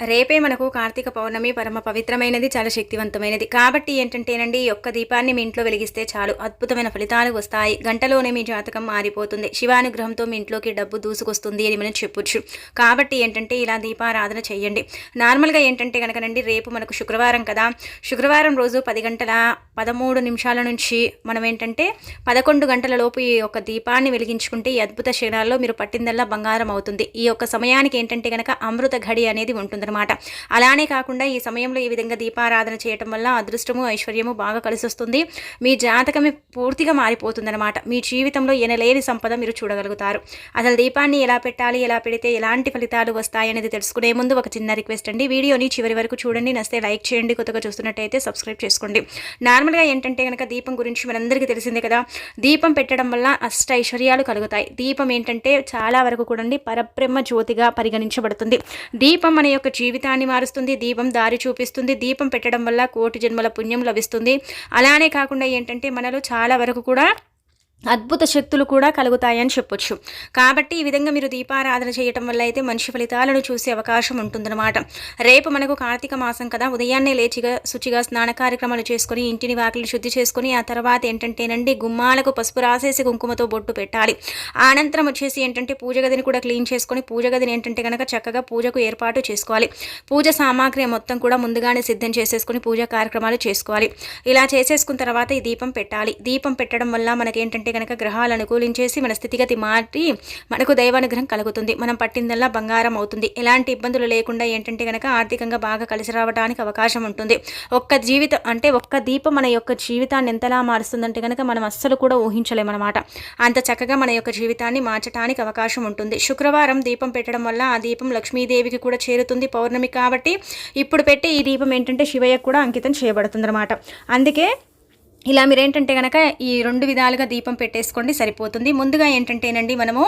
రేపే మనకు కార్తీక పౌర్ణమి పరమ పవిత్రమైనది చాలా శక్తివంతమైనది. కాబట్టి ఏంటంటేనండి ఈ ఒక్క దీపాన్ని మీ ఇంట్లో వెలిగిస్తే చాలు. అద్భుతమైన ఫలితాలు వస్తాయి. గంటలోనే మీ జాతకం మారిపోతుంది. శివానుగ్రహంతో మీ ఇంట్లోకి డబ్బు దూసుకొస్తుంది అని మనం చెప్పొచ్చు. కాబట్టి ఏంటంటే ఇలా దీపారాధన చేయండి నార్మల్గా ఏంటంటే కనుకనండి రేపు మనకు శుక్రవారం కదా. శుక్రవారం రోజు పది గంటల పదమూడు నిమిషాల నుంచి మనం ఏంటంటే పదకొండు గంటల లోపు ఈ యొక్క దీపాన్ని వెలిగించుకుంటే ఈ అద్భుత క్షణాల్లో మీరు పట్టిందల్లా బంగారం అవుతుంది. ఈ యొక్క సమయానికి ఏంటంటే కనుక అమృత ఘడి అనేది ఉంటుంది. అనమాట అలానే కాకుండా ఈ సమయంలో ఈ విధంగా దీపారాధన చేయటం వల్ల అదృష్టము ఐశ్వర్యము బాగా కలిసి వస్తుంది మీ జాతకమే పూర్తిగా మారిపోతుందన్నమాట. మీ జీవితంలో ఎనలేని సంపద మీరు చూడగలుగుతారు. అసలు దీపాన్ని ఎలా పెట్టాలి ఎలా పెడితే ఎలాంటి ఫలితాలు వస్తాయి అనేది తెలుసుకునే ముందు ఒక చిన్న రిక్వెస్ట్ అండి. వీడియోని చివరి వరకు చూడండి. నస్తే లైక్ చేయండి. కొత్తగా చూస్తున్నట్టయితే సబ్స్క్రైబ్ చేసుకోండి. నార్మల్గా ఏంటంటే కనుక దీపం గురించి మనందరికీ తెలిసిందే కదా. దీపం పెట్టడం వల్ల అష్ట ఐశ్వర్యాలు కలుగుతాయి. దీపం ఏంటంటే చాలా వరకు కూడా పరబ్రహ్మ జ్యోతిగా పరిగణించబడుతుంది. దీపం మన యొక్క జీవితాన్ని మారుస్తుంది దీపం దారి చూపిస్తుంది దీపం పెట్టడం వల్ల కోటి జన్మల పుణ్యం లభిస్తుంది. అలానే కాకుండా ఏంటంటే మనలో చాలా వరకు కూడా అద్భుత శక్తులు కూడా కలుగుతాయని చెప్పొచ్చు. కాబట్టి ఈ విధంగా మీరు దీపారాధన చేయటం వల్ల అయితే మంచి ఫలితాలను చూసే అవకాశం ఉంటుందన్నమాట. రేపు మనకు కార్తీక మాసం కదా. ఉదయాన్నే లేచిగా శుచిగా స్నాన కార్యక్రమాలు చేసుకొని ఇంటిని వాకిలు శుద్ధి చేసుకొని ఆ తర్వాత ఏంటంటేనండి గుమ్మాలకు పసుపు రాసేసి కుంకుమతో బొట్టు పెట్టాలి. అనంతరం వచ్చేసి ఏంటంటే పూజ గదిని కూడా క్లీన్ చేసుకొని పూజ గదిని ఏంటంటే కనుక చక్కగా పూజకు ఏర్పాటు చేసుకోవాలి. పూజ సామాగ్రి మొత్తం కూడా ముందుగానే సిద్ధం చేసేసుకొని పూజా కార్యక్రమాలు చేసుకోవాలి. ఇలా చేసేసుకున్న తర్వాత ఈ దీపం పెట్టాలి. దీపం పెట్టడం వల్ల మనకేంటంటే అంటే కనుక గ్రహాలు అనుకూలించేసి మన స్థితిగతి మారి మనకు దైవానుగ్రహం కలుగుతుంది. మనం పట్టిందల్లా బంగారం అవుతుంది. ఎలాంటి ఇబ్బందులు లేకుండా ఏంటంటే కనుక ఆర్థికంగా బాగా కలిసి రావడానికి అవకాశం ఉంటుంది. ఒక్క జీవితం అంటే ఒక్క దీపం మన యొక్క జీవితాన్ని ఎంతలా మారుస్తుందంటే కనుక మనం అస్సలు కూడా ఊహించలేమన్నమాట అంత చక్కగా మన యొక్క జీవితాన్ని మార్చడానికి అవకాశం ఉంటుంది. శుక్రవారం దీపం పెట్టడం వల్ల ఆ దీపం లక్ష్మీదేవికి కూడా చేరుతుంది పౌర్ణమి కాబట్టి ఇప్పుడు పెట్టి ఈ దీపం ఏంటంటే శివయ్యకు కూడా అంకితం చేయబడుతుంది అన్నమాట అందుకే ఇలా మీరు ఏంటంటే కనుక ఈ రెండు విధాలుగా దీపం పెట్టేసుకోండి సరిపోతుంది. ముందుగా ఏంటంటేనండి మనము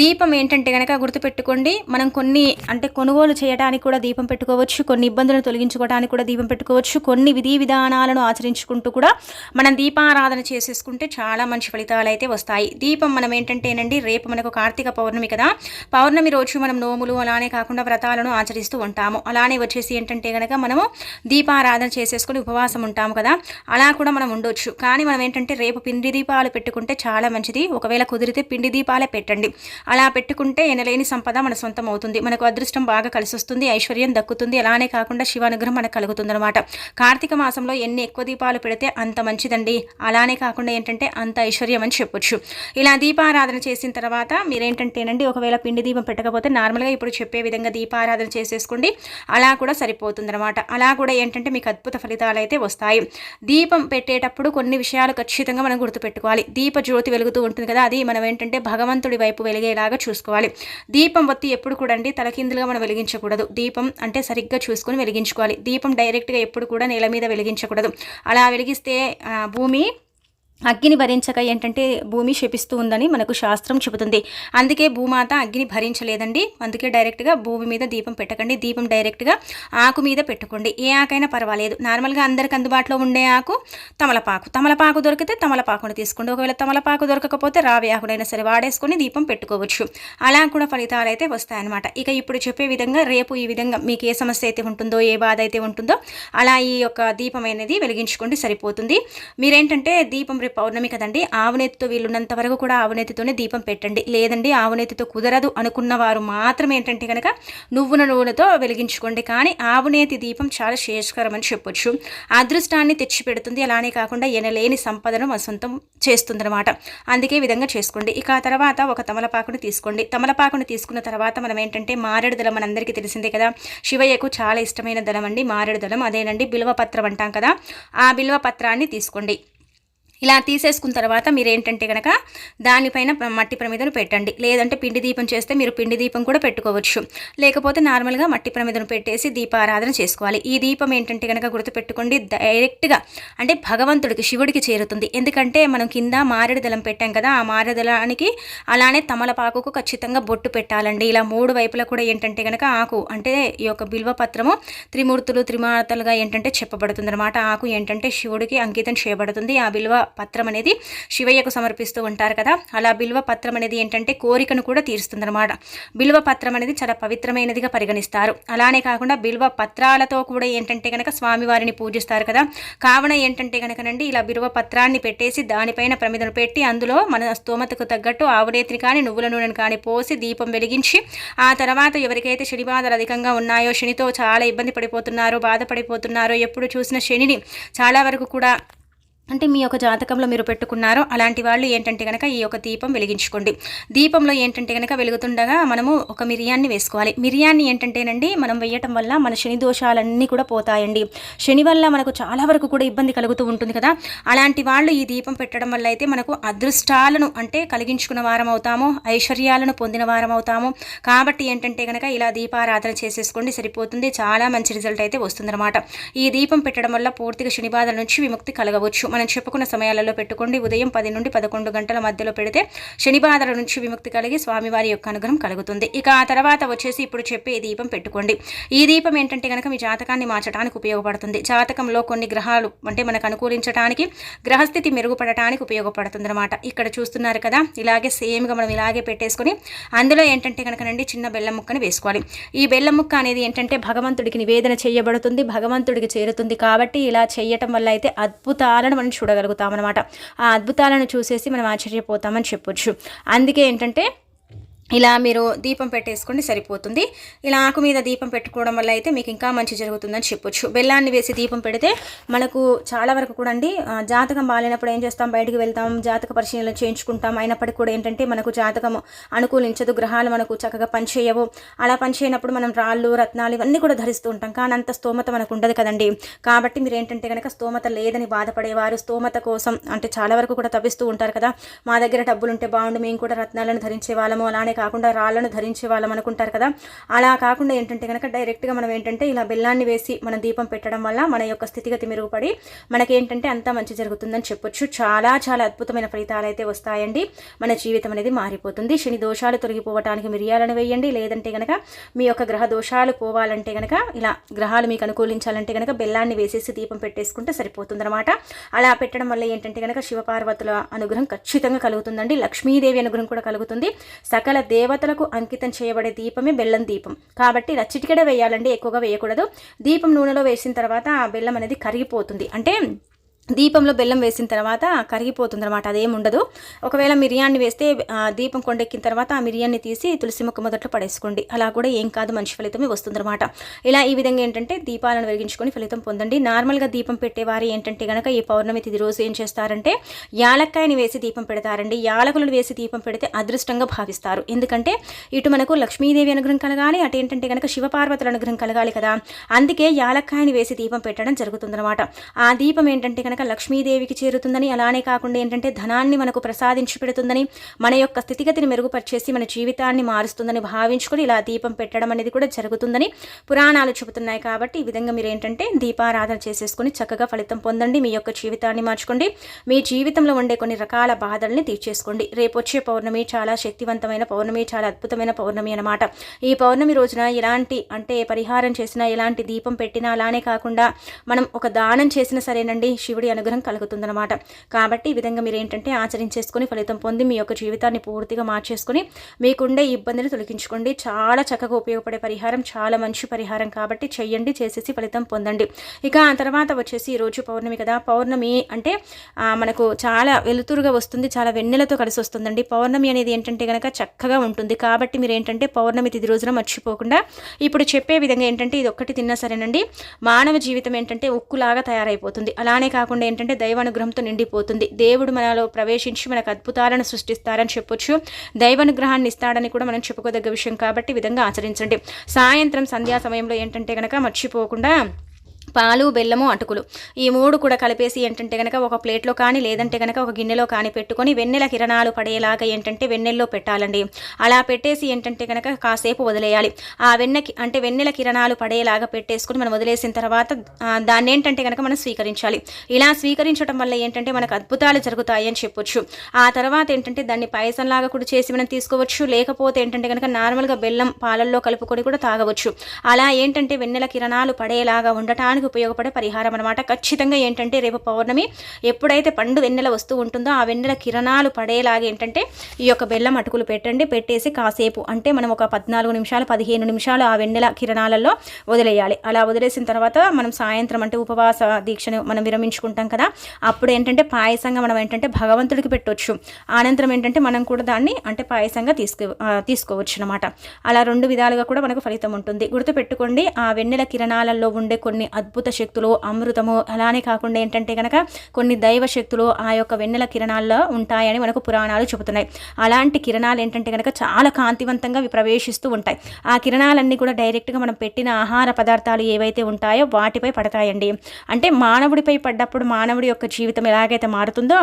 దీపం ఏంటంటే కనుక గుర్తుపెట్టుకోండి మనం కొన్ని అంటే కొనుగోలు చేయడానికి కూడా దీపం పెట్టుకోవచ్చు కొన్ని ఇబ్బందులను తొలగించుకోవడానికి కూడా దీపం పెట్టుకోవచ్చు కొన్ని విధి విధానాలను ఆచరించుకుంటూ కూడా మనం దీపారాధన చేసేసుకుంటే చాలా మంచి ఫలితాలు అయితే వస్తాయి. దీపం మనం ఏంటంటేనండి రేపు మనకు కార్తీక పౌర్ణమి కదా పౌర్ణమి రోజు మనం నోములు అలానే కాకుండా వ్రతాలను ఆచరిస్తూ ఉంటాము. అలానే వచ్చేసి ఏంటంటే కనుక మనము దీపారాధన చేసేసుకుని ఉపవాసం ఉంటాము కదా అలా కూడా మనం ఉండవు ఉండొచ్చు. కానీ మనం ఏంటంటే రేపు పిండి దీపాలు పెట్టుకుంటే చాలా మంచిది. ఒకవేళ కుదిరితే పిండి దీపాలే పెట్టండి. అలా పెట్టుకుంటే ఎనలేని సంపద మన సొంతం అవుతుంది. మనకు అదృష్టం బాగా కలిసి వస్తుంది ఐశ్వర్యం దక్కుతుంది. అలానే కాకుండా శివానుగ్రహం మనకు కలుగుతుందనమాట కార్తీక మాసంలో ఎన్ని ఎక్కువ దీపాలు పెడితే అంత మంచిదండి. అలానే కాకుండా ఏంటంటే అంత ఐశ్వర్యం అని చెప్పొచ్చు. ఇలా దీపారాధన చేసిన తర్వాత మీరేంటంటేనండి ఒకవేళ పిండి దీపం పెట్టకపోతే నార్మల్గా ఇప్పుడు చెప్పే విధంగా దీపారాధన చేసేసుకోండి. అలా కూడా సరిపోతుంది అలా కూడా ఏంటంటే మీకు అద్భుత ఫలితాలు అయితే వస్తాయి. దీపం పెట్టేట చేసేటప్పుడు కొన్ని విషయాలు ఖచ్చితంగా మనం గుర్తుపెట్టుకోవాలి. దీప జ్యోతి వెలుగుతూ ఉంటుంది కదా అది మనం ఏంటంటే భగవంతుడి వైపు వెలిగేలాగా చూసుకోవాలి. దీపం వత్తి ఎప్పుడు కూడా అండి తలకిందులుగా మనం వెలిగించకూడదు. దీపం అంటే సరిగ్గా చూసుకొని వెలిగించుకోవాలి. దీపం డైరెక్ట్గా ఎప్పుడు కూడా నేల మీద వెలిగించకూడదు. అలా వెలిగిస్తే భూమి అగ్గిని భరించక ఏంటంటే భూమి శపిస్తూ ఉందని మనకు శాస్త్రం చెబుతుంది. అందుకే భూమాత అగ్గిని భరించలేదండి. అందుకే డైరెక్ట్గా భూమి మీద దీపం పెట్టకండి. దీపం డైరెక్ట్గా ఆకు మీద పెట్టుకోండి. ఏ ఆకైనా పర్వాలేదు. నార్మల్గా అందరికి అందుబాటులో ఉండే ఆకు తమలపాకు. తమలపాకు దొరికితే తమలపాకుని తీసుకోండి. ఒకవేళ తమలపాకు దొరకకపోతే రావి ఆకుడైనా సరే వాడేసుకొని దీపం పెట్టుకోవచ్చు. అలా కూడా ఫలితాలు అయితే వస్తాయన్నమాట. ఇక ఇప్పుడు చెప్పే విధంగా రేపు ఈ విధంగా మీకు ఏ సమస్య అయితే ఉంటుందో ఏ బాధ అయితే ఉంటుందో అలా ఈ యొక్క దీపం అనేది వెలిగించుకోండి సరిపోతుంది. మీరేంటంటే దీపం రేపు పౌర్ణమి కదండి. ఆవునేతితో వీళ్ళున్నంత వరకు కూడా ఆవునేతితోనే దీపం పెట్టండి. లేదండి ఆవునేతితో కుదరదు అనుకున్న వారు మాత్రం ఏంటంటే కనుక నువ్వున నూనెతో వెలిగించుకోండి. కానీ ఆవునేతి దీపం చాలా శ్రేయస్కరం అని చెప్పొచ్చు. అదృష్టాన్ని తెచ్చిపెడుతుంది. అలానే కాకుండా ఎనలేని సంపదను మన సొంతం చేస్తుందనమాట అందుకే విధంగా చేసుకోండి. ఇక ఆ తర్వాత ఒక తమలపాకును తీసుకోండి. తమలపాకును తీసుకున్న తర్వాత మనం ఏంటంటే మారేడు దళం మనందరికీ తెలిసిందే కదా. శివయ్యకు చాలా ఇష్టమైన దళం అండి మారేడు దళం. అదేనండి బిల్వపత్రం అంటాం కదా. ఆ బిల్వ పత్రాన్ని తీసుకోండి. ఇలా తీసేసుకున్న తర్వాత మీరు ఏంటంటే కనుక దానిపైన మట్టి ప్రమిదను పెట్టండి. లేదంటే పిండి దీపం చేస్తే మీరు పిండి దీపం కూడా పెట్టుకోవచ్చు. లేకపోతే నార్మల్గా మట్టి ప్రమిదను పెట్టేసి దీపారాధన చేసుకోవాలి. ఈ దీపం ఏంటంటే కనుక గుర్తుపెట్టుకోండి డైరెక్ట్గా అంటే భగవంతుడికి శివుడికి చేరుతుంది. ఎందుకంటే మనం కింద మారేడు దళం పెట్టాం కదా ఆ మారేడు దళానికి అలానే తమలపాకుకు ఖచ్చితంగా బొట్టు పెట్టాలండి. ఇలా మూడు వైపులా కూడా ఏంటంటే కనుక ఆకు అంటే ఈ యొక్క బిల్వపత్రము త్రిమూర్తులు త్రిమాతలుగా ఏంటంటే చెప్పబడుతుంది అనమాట ఆకు ఏంటంటే శివుడికి అంకితం చేయబడుతుంది. ఆ బిల్వ పత్రం అనేది శివయ్యకు సమర్పిస్తూ ఉంటారు కదా. అలా బిల్వ పత్రం అనేది ఏంటంటే కోరికను కూడా తీరుస్తుందన్నమాట. బిల్వ పత్రం అనేది చాలా పవిత్రమైనదిగా పరిగణిస్తారు. అలానే కాకుండా బిల్వ పత్రాలతో కూడా ఏంటంటే కనుక స్వామివారిని పూజిస్తారు కదా. కావున ఏంటంటే కనుకనండి ఇలా బిల్వ పత్రాన్ని పెట్టేసి దానిపైన ప్రమిదను పెట్టి అందులో మన స్తోమతకు తగ్గట్టు ఆవునేత్రి కానీ నువ్వుల నూనెను కానీ పోసి దీపం వెలిగించి ఆ తర్వాత ఎవరికైతే శని బాధలు అధికంగా ఉన్నాయో శనితో చాలా ఇబ్బంది పడిపోతున్నారో బాధపడిపోతున్నారో ఎప్పుడు చూసిన శనిని చాలా వరకు కూడా అంటే మీ యొక్క జాతకంలో మీరు పెట్టుకున్నారో అలాంటి వాళ్ళు ఏంటంటే కనుక ఈ యొక్క దీపం వెలిగించుకోండి. దీపంలో ఏంటంటే కనుక వెలుగుతుండగా మనము ఒక మిరియాన్ని వేసుకోవాలి. మిరియాన్ని ఏంటంటేనండి మనం వేయటం వల్ల మన శని దోషాలన్నీ కూడా పోతాయండి. శని వల్ల మనకు చాలా వరకు కూడా ఇబ్బంది కలుగుతూ ఉంటుంది కదా. అలాంటి వాళ్ళు ఈ దీపం పెట్టడం వల్ల అయితే మనకు అదృష్టాలను అంటే కలిగించుకున్న వారం అవుతాము ఐశ్వర్యాలను పొందిన వారం అవుతాము. కాబట్టి ఏంటంటే కనుక ఇలా దీపారాధన చేసేసుకోండి సరిపోతుంది. చాలా మంచి రిజల్ట్ అయితే వస్తుందన్నమాట. ఈ దీపం పెట్టడం వల్ల పూర్తిగా శని బాధల నుంచి విముక్తి కలగవచ్చు. మనం చెప్పుకున్న సమయాలలో పెట్టుకోండి. ఉదయం పది నుండి పదకొండు గంటల మధ్యలో పెడితే శని బాధల నుంచి విముక్తి కలిగి స్వామివారి యొక్క అనుగ్రహం కలుగుతుంది. ఇక ఆ తర్వాత వచ్చేసి ఇప్పుడు చెప్పే దీపం పెట్టుకోండి. ఈ దీపం ఏంటంటే కనుక మీ జాతకాన్ని మార్చడానికి ఉపయోగపడుతుంది. జాతకంలో కొన్ని గ్రహాలు అంటే మనకు అనుకూలించడానికి గ్రహస్థితి మెరుగుపడటానికి ఉపయోగపడుతుంది అనమాట ఇక్కడ చూస్తున్నారు కదా ఇలాగే సేమ్గా మనం ఇలాగే పెట్టేసుకొని అందులో ఏంటంటే కనుకనండి చిన్న బెల్లం ముక్కని వేసుకోవాలి. ఈ బెల్లం ముక్క అనేది ఏంటంటే భగవంతుడికి నివేదన చేయబడుతుంది భగవంతుడికి చేరుతుంది. కాబట్టి ఇలా చేయటం వల్ల అయితే అద్భుతాలను మనం చూడగలుగుతామన్నమాట. ఆ అద్భుతాలను చూసేసి మనం ఆశ్చర్యపోతామని చెప్పొచ్చు. అందుకే ఏంటంటే ఇలా మీరు దీపం పెట్టేసుకోండి సరిపోతుంది. ఇలా ఆకు మీద దీపం పెట్టుకోవడం వల్ల అయితే మీకు ఇంకా మంచి జరుగుతుందని చెప్పొచ్చు. బెల్లాన్ని వేసి దీపం పెడితే మనకు చాలా వరకు కూడా అండి జాతకం బాగాలేనప్పుడు ఏం చేస్తాం? బయటికి వెళ్తాం జాతక పరిశీలన చేయించుకుంటాం. అయినప్పటికీ కూడా ఏంటంటే మనకు జాతకం అనుకూలించదు గ్రహాలు మనకు చక్కగా పనిచేయవు. అలా పనిచేయనప్పుడు మనం రాళ్ళు రత్నాలు ఇవన్నీ కూడా ధరిస్తూ ఉంటాం. కానీ అంత స్తోమత మనకు ఉండదు కదండి. కాబట్టి మీరు ఏంటంటే కనుక స్తోమత లేదని బాధపడేవారు స్తోమత కోసం అంటే చాలా వరకు కూడా తప్పిస్తూ ఉంటారు కదా. మా దగ్గర డబ్బులు ఉంటే బాగుండు మేము కూడా రత్నాలను ధరించే వాళ్ళము అలానే కాకుండా రాళ్ళను ధరించే వాళ్ళం అనుకుంటారు కదా. అలా కాకుండా ఏంటంటే కనుక డైరెక్ట్గా మనం ఏంటంటే ఇలా బెల్లాన్ని వేసి మనం దీపం పెట్టడం వల్ల మన యొక్క స్థితిగతి మెరుగుపడి మనకేంటంటే అంతా మంచి జరుగుతుందని చెప్పొచ్చు. చాలా చాలా అద్భుతమైన ఫలితాలు అయితే వస్తాయండి. మన జీవితం అనేది మారిపోతుంది. శని దోషాలు తొలగిపోవటానికి మిరియాలను వేయండి. లేదంటే కనుక మీ యొక్క గ్రహ దోషాలు పోవాలంటే కనుక ఇలా గ్రహాలు మీకు అనుకూలించాలంటే కనుక బెల్లాన్ని వేసేసి దీపం పెట్టేసుకుంటే సరిపోతుందన్నమాట. అలా పెట్టడం వల్ల ఏంటంటే కనుక శివపార్వతుల అనుగ్రహం ఖచ్చితంగా కలుగుతుందండి. లక్ష్మీదేవి అనుగ్రహం కూడా కలుగుతుంది. సకల దేవతలకు అంకితం చేయబడే దీపమే బెల్లం దీపం. కాబట్టి ఇలా చిటికెడ వేయాలండి ఎక్కువగా వేయకూడదు. దీపం నూనెలో వేసిన తర్వాత ఆ బెల్లం అనేది కరిగిపోతుంది. అంటే దీపంలో బెల్లం వేసిన తర్వాత కరిగిపోతుంది అనమాట అదేం ఉండదు. ఒకవేళ మిరియాన్ని వేస్తే దీపం కొండెక్కిన తర్వాత ఆ మిరియాన్ని తీసి తులసి మొక్క మొదట్లో పడేసుకోండి. అలా కూడా ఏం కాదు మంచి ఫలితమే వస్తుందన్నమాట. ఇలా ఈ విధంగా ఏంటంటే దీపాలను వెలిగించుకొని ఫలితం పొందండి. నార్మల్గా దీపం పెట్టేవారు ఏంటంటే కనుక ఈ పౌర్ణమి తిది రోజు ఏం చేస్తారంటే యాలక్కాయని వేసి దీపం పెడతారండి. యాలకులను వేసి దీపం పెడితే అదృష్టంగా భావిస్తారు. ఎందుకంటే ఇటు మనకు లక్ష్మీదేవి అనుగ్రహం కలగాలి అటు ఏంటంటే కనుక శివపార్వతుల అనుగ్రహం కలగాలి కదా. అందుకే యాలక్కాయని వేసి దీపం పెట్టడం జరుగుతుందన్నమాట. ఆ దీపం ఏంటంటే కనుక కనుక లక్ష్మీదేవికి చేరుతుందని అలానే కాకుండా ఏంటంటే ధనాన్ని మనకు ప్రసాదించి పెడుతుందని మన యొక్క స్థితిగతిని మెరుగుపరిచేసి మన జీవితాన్ని మారుస్తుందని భావించుకొని ఇలా దీపం పెట్టడం అనేది కూడా జరుగుతుందని పురాణాలు చెబుతున్నాయి. కాబట్టి ఈ విధంగా మీరు ఏంటంటే దీపారాధన చేసేసుకుని చక్కగా ఫలితం పొందండి. మీ యొక్క జీవితాన్ని మార్చుకోండి. మీ జీవితంలో ఉండే కొన్ని రకాల బాధల్ని తీర్చేసుకోండి. రేపు వచ్చే పౌర్ణమి చాలా శక్తివంతమైన పౌర్ణమి చాలా అద్భుతమైన పౌర్ణమి అనమాట ఈ పౌర్ణమి రోజున ఎలాంటి అంటే పరిహారం చేసినా ఎలాంటి దీపం పెట్టినా అలానే కాకుండా మనం ఒక దానం చేసినా సరేనండి. శివుడి దేవుడి అనుగ్రహం కలుగుతుందన్నమాట. కాబట్టి ఈ విధంగా మీరు ఏంటంటే ఆచరించేసుకొని ఫలితం పొంది మీ యొక్క జీవితాన్ని పూర్తిగా మార్చేసుకొని మీకుండే ఇబ్బందిని తొలగించుకోండి. చాలా చక్కగా ఉపయోగపడే పరిహారం చాలా మంచి పరిహారం కాబట్టి చెయ్యండి చేసేసి ఫలితం పొందండి. ఇక ఆ తర్వాత వచ్చేసి ఈరోజు పౌర్ణమి కదా. పౌర్ణమి అంటే మనకు చాలా వెలుతురుగా వస్తుంది చాలా వెన్నెలతో కలిసి వస్తుందండి. పౌర్ణమి అనేది ఏంటంటే కనుక చక్కగా ఉంటుంది. కాబట్టి మీరు ఏంటంటే పౌర్ణమి తిది రోజున మర్చిపోకుండా ఇప్పుడు చెప్పే విధంగా ఏంటంటే ఇది ఒక్కటి తిన్నా సరేనండి. మానవ జీవితం ఏంటంటే ఉక్కులాగా తయారైపోతుంది. అలానే కాకుండా కాకుండా ఏంటంటే దైవానుగ్రహంతో నిండిపోతుంది. దేవుడు మనలో ప్రవేశించి మనకు అద్భుతాలను సృష్టిస్తారని చెప్పొచ్చు. దైవానుగ్రహాన్ని ఇస్తాడని కూడా మనం చెప్పుకోదగ్గ విషయం కాబట్టి విధంగా ఆచరించండి. సాయంత్రం సంధ్యా సమయంలో ఏంటంటే కనుక మర్చిపోకుండా పాలు బెల్లము అటుకులు. ఈ మూడు కూడా కలిపేసి ఏంటంటే కనుక ఒక ప్లేట్లో కానీ లేదంటే కనుక ఒక గిన్నెలో కానీ పెట్టుకొని వెన్నెల కిరణాలు పడేలాగా ఏంటంటే వెన్నెల్లో పెట్టాలండి. అలా పెట్టేసి ఏంటంటే కనుక కాసేపు వదిలేయాలి. ఆ వెన్నకి అంటే వెన్నెల కిరణాలు పడేలాగా పెట్టేసుకుని మనం వదిలేసిన తర్వాత దాన్ని ఏంటంటే కనుక మనం స్వీకరించాలి. ఇలా స్వీకరించడం వల్ల ఏంటంటే మనకు అద్భుతాలు జరుగుతాయి అని చెప్పొచ్చు. ఆ తర్వాత ఏంటంటే దాన్ని పాయసంలాగా కూడా చేసి మనం తీసుకోవచ్చు. లేకపోతే ఏంటంటే కనుక నార్మల్గా బెల్లం పాలల్లో కలుపుకొని కూడా తాగవచ్చు. అలా ఏంటంటే వెన్నెల కిరణాలు పడేలాగా ఉండటానికి ఉపయోగపడే పరిహారం అనమాట ఖచ్చితంగా ఏంటంటే రేపు పౌర్ణమి ఎప్పుడైతే పండు వెన్నెల వస్తూ ఉంటుందో ఆ వెన్నెల కిరణాలు పడేలాగా ఏంటంటే ఈ యొక్క బెల్లం అటుకులు పెట్టండి పెట్టేసి కాసేపు అంటే మనం ఒక పద్నాలుగు నిమిషాలు పదిహేను నిమిషాలు ఆ వెన్నెల కిరణాలలో వదిలేయాలి. అలా వదిలేసిన తర్వాత మనం సాయంత్రం అంటే ఉపవాస దీక్షను మనం విరమించుకుంటాం కదా అప్పుడు ఏంటంటే పాయసంగా మనం ఏంటంటే భగవంతుడికి పెట్టవచ్చు అనంతరం ఏంటంటే మనం కూడా దాన్ని అంటే పాయసంగా తీసుకు తీసుకోవచ్చు అనమాట అలా రెండు విధాలుగా కూడా మనకు ఫలితం ఉంటుంది. గుర్తుపెట్టుకోండి ఆ వెన్నెల కిరణాలలో ఉండే కొన్ని అద్భుత శక్తులు అమృతము అలానే కాకుండా ఏంటంటే కనుక కొన్ని దైవ శక్తులు ఆ యొక్క వెన్నెల కిరణాల్లో ఉంటాయని మనకు పురాణాలు చెబుతున్నాయి. అలాంటి కిరణాలు ఏంటంటే కనుక చాలా కాంతివంతంగా అవి ప్రవేశిస్తూ ఉంటాయి. ఆ కిరణాలన్నీ కూడా డైరెక్ట్గా మనం పెట్టిన ఆహార పదార్థాలు ఏవైతే ఉంటాయో వాటిపై పడతాయండి. అంటే మానవుడిపై పడ్డప్పుడు మానవుడి యొక్క జీవితం ఎలాగైతే మారుతుందో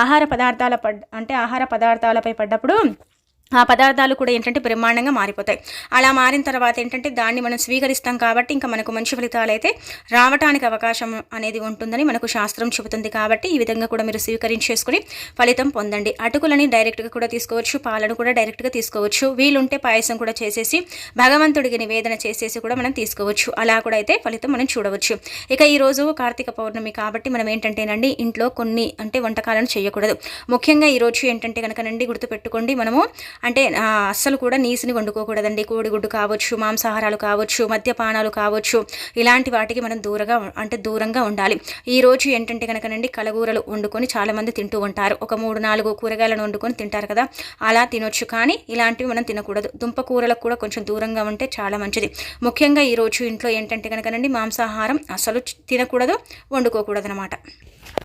ఆహార పదార్థాల పడ్ అంటే ఆహార పదార్థాలపై పడ్డప్పుడు ఆ పదార్థాలు కూడా ఏంటంటే బ్రహ్మాండంగా మారిపోతాయి. అలా మారిన తర్వాత ఏంటంటే దాన్ని మనం స్వీకరిస్తాం కాబట్టి ఇంకా మనకు మంచి ఫలితాలు అయితే రావటానికి అవకాశం అనేది ఉంటుందని మనకు శాస్త్రం చెబుతుంది కాబట్టి ఈ విధంగా కూడా మీరు స్వీకరించేసుకుని ఫలితం పొందండి. అటుకులని డైరెక్ట్గా కూడా తీసుకోవచ్చు పాలను కూడా డైరెక్ట్గా తీసుకోవచ్చు. వీలుంటే పాయసం కూడా చేసేసి భగవంతుడికి నివేదన చేసేసి కూడా మనం తీసుకోవచ్చు. అలా కూడా అయితే ఫలితం మనం చూడవచ్చు. ఇక ఈరోజు కార్తీక పౌర్ణమి కాబట్టి మనం ఏంటంటేనండి ఇంట్లో కొన్ని అంటే వంటకాలను చేయకూడదు. ముఖ్యంగా ఈరోజు ఏంటంటే ఏంటంటే కనుకనండి గుర్తుపెట్టుకోండి. మనము అంటే అస్సలు కూడా నీసుని వండుకోకూడదండి. కోడిగుడ్డు కావచ్చు మాంసాహారాలు కావచ్చు మద్యపానాలు కావచ్చు ఇలాంటి వాటికి మనం దూరంగా అంటే దూరంగా ఉండాలి. ఈ రోజు ఏంటంటే కనుకనండి కలగూరలు వండుకొని చాలామంది తింటూ ఉంటారు. ఒక మూడు నాలుగు కూరగాయలను వండుకొని తింటారు కదా అలా తినొచ్చు. కానీ ఇలాంటివి మనం తినకూడదు. దుంప కూరలకు కూడా కొంచెం దూరంగా ఉంటే చాలా మంచిది. ముఖ్యంగా ఈరోజు ఇంట్లో ఏంటంటే కనుకనండి మాంసాహారం అసలు తినకూడదు వండుకోకూడదు అనమాట